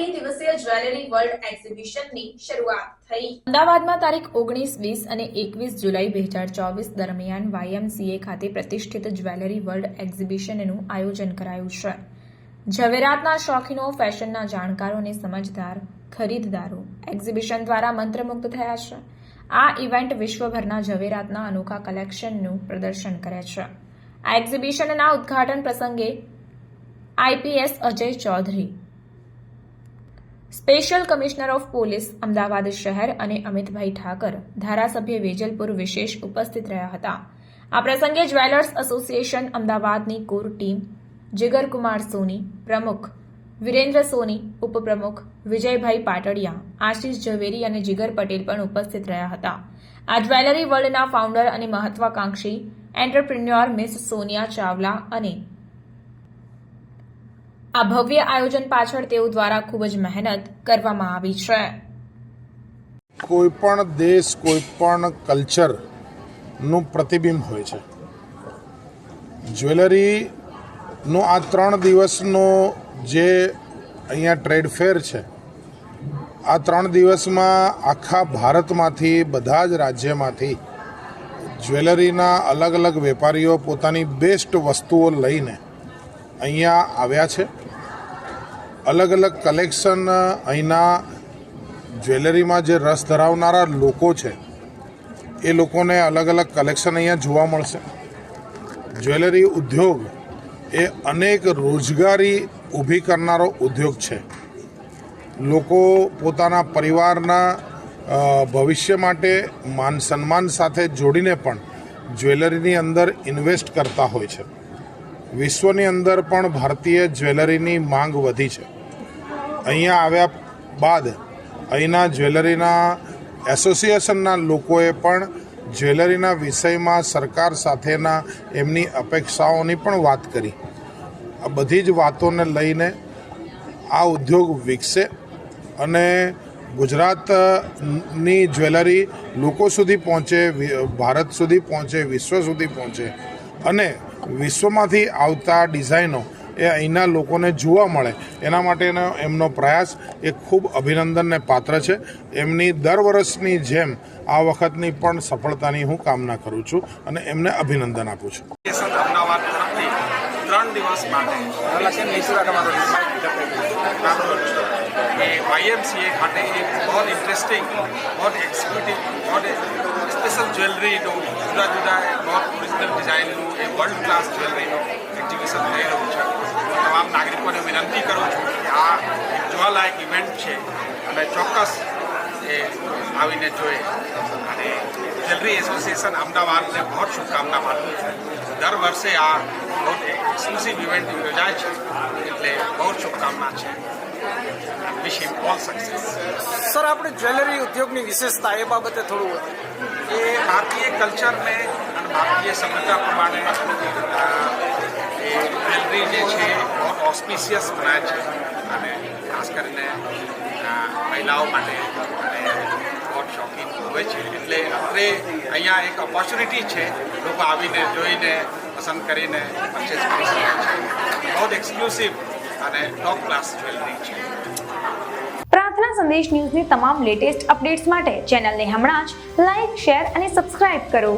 ત્રિદિવસીય jewellery world એક્ઝિબિશનની શરૂઆત અમદાવાદમાં તારીખ ઓગણીસ, વીસ અને એકવીસ જુલાઈ બે હજાર ચોવીસ દરમિયાન વાયએમસીએ ખાતે પ્રતિષ્ઠિત જ્વેલરી વર્લ્ડ એક્ઝિબિશનનું આયોજન કરાયું છે. ઝવેરાતના શોખીનો, ફેશનના જાણકારો અને સમજદાર, ખરીદદારો એક્ઝિબિશન દ્વારા મંત્રમુગ્ધ થયા છે. આ ઇવેન્ટ વિશ્વભરના ઝવેરાતના અનોખા કલેક્શનનું પ્રદર્શન કરે છે. આ એક્ઝિબિશનના ઉદ્ઘાટન પ્રસંગે IPS Ajay Chaudhary special commissioner of police Ahmedabad શહેર અને અમિતભાઈ ઠાકર ધારાસભ્ય વેજલપુર વિશેષ ઉપસ્થિત રહ્યા હતા. આ પ્રસંગે જ્વેલર્સ એસોસિએશન અમદાવાદની કોર ટીમ, જીગરકુમાર સોની પ્રમુખ, વિરેન્દ્ર સોની ઉપપ્રમુખ, વિજયભાઈ પાટડિયા, આશીષ ઝવેરી અને જીગર પટેલ પણ ઉપસ્થિત રહ્યા હતા. આ જ્વેલરી વર્લ્ડના ફાઉન્ડર અને મહત્વાકાંક્ષી એન્ટરપ્રિન્યોર મિસ સોનિયા ચાવલા અને આ ભવ્ય આયોજન પાછળ તેઓ દ્વારા ખૂબ જ મહેનત કરવામાં આવી છે. કોઈ પણ દેશ કોઈ પણ કલ્ચરનું પ્રતિબિંબ હોય છે. જ્વેલરીનો આ ત્રણ દિવસનો જે અહીંયા ટ્રેડ ફેર છે, આ ત્રણ દિવસમાં આખા ભારતમાંથી, બધા જ રાજ્યમાંથી જ્વેલરીના અલગ અલગ વેપારીઓ પોતાની બેસ્ટ વસ્તુઓ લઈને અહીંયા આવ્યા છે. અલગ અલગ કલેક્શન અહીંના જ્વેલરીમાં જે રસ ધરાવનારા લોકો છે, એ લોકોને અલગ અલગ કલેક્શન અહીંયા જોવા મળશે. જ્વેલરી ઉદ્યોગ એ અનેક રોજગારી ઊભી કરનારો ઉદ્યોગ છે. લોકો પોતાના પરિવારના ભવિષ્ય માટે માન સન્માન સાથે જોડીને પણ જ્વેલરીની અંદર ઇન્વેસ્ટ કરતા હોય છે. વિશ્વની અંદર પણ ભારતીય જ્વેલરીની માંગ વધી છે. અહીંયા આવ્યા બાદ અહીંના જ્વેલરીના એસોસિએશનના લોકોએ પણ જ્વેલરીના વિષયમાં સરકાર સાથેના એમની અપેક્ષાઓની પણ વાત કરી. આ બધી જ વાતોને લઈને આ ઉદ્યોગ વિકસે અને ગુજરાતની જ્વેલરી લોકો સુધી પહોંચે, ભારત સુધી પહોંચે, વિશ્વ સુધી પહોંચે. અને વિશ્વમાંથી આવતા ડિઝાઇનો એ અહીંના લોકોને જોવા મળે. એના માટેનો એમનો પ્રયાસ એ ખૂબ અભિનંદનને પાત્ર છે. એમની દર વર્ષની જેમ આ વખતની પણ સફળતાની હું કામના કરું છું અને એમને અભિનંદન આપું છું. ત્રણ દિવસ માટે. વાયએમસીએ ખાતે એક બહુ ઇન્ટરેસ્ટિંગ બહુ એક્ઝિક્યુટિવ બહુ સ્પેશિયલ જ્વેલરીનું જુદા જુદા બહુ ઓરિજિનલ ડિઝાઇનનું એ વર્લ્ડ ક્લાસ જ્વેલરીનું એક્ઝિબિશન થઈ રહ્યું છે. તમામ નાગરિકોને વિનંતી કરું છું કે આ જોવાલાયક ઇવેન્ટ છે. અને ચોક્કસ એ આવીને જોઈએ. અને જ્વેલરી એસોસિએશન અમદાવાદને બહુ શુભકામના પાઠવું છું. દર વર્ષે આ બહુ એક્સક્લુસિવ ઇવેન્ટ યોજાય છે. એટલે બહુ શુભકામના છે. વિશ ઓલ સક્સેસ સર આપણે જ્વેલરી ઉદ્યોગની વિશેષતા એ બાબતે થોડું એ ભારતીય કલ્ચરને અને ભારતીય સભ્યતા પ્રમાણે એ જ્વેલરી જે છે બહુ ઓસ્પિશિયસ બનાવે છે. અને ખાસ કરીને મહિલાઓ માટે અને બહુ શોખીન હોય છે. એટલે આપણે અહીંયા એક ઓપોર્ચ્યુનિટી છે લોકો આવીને જોઈને પસંદ કરીને પરચેસ કરી શકે છે. બહુ એક્સક્લુસિવ અને ટોપ ક્લાસ જ્વેલરી છે. પ્રાર્થના સંદેશ ન્યૂઝની તમામ લેટેસ્ટ અપડેટ્સ માટે ચેનલને હમણાં જ લાઇક શેર અને સબસ્ક્રાઇબ કરો.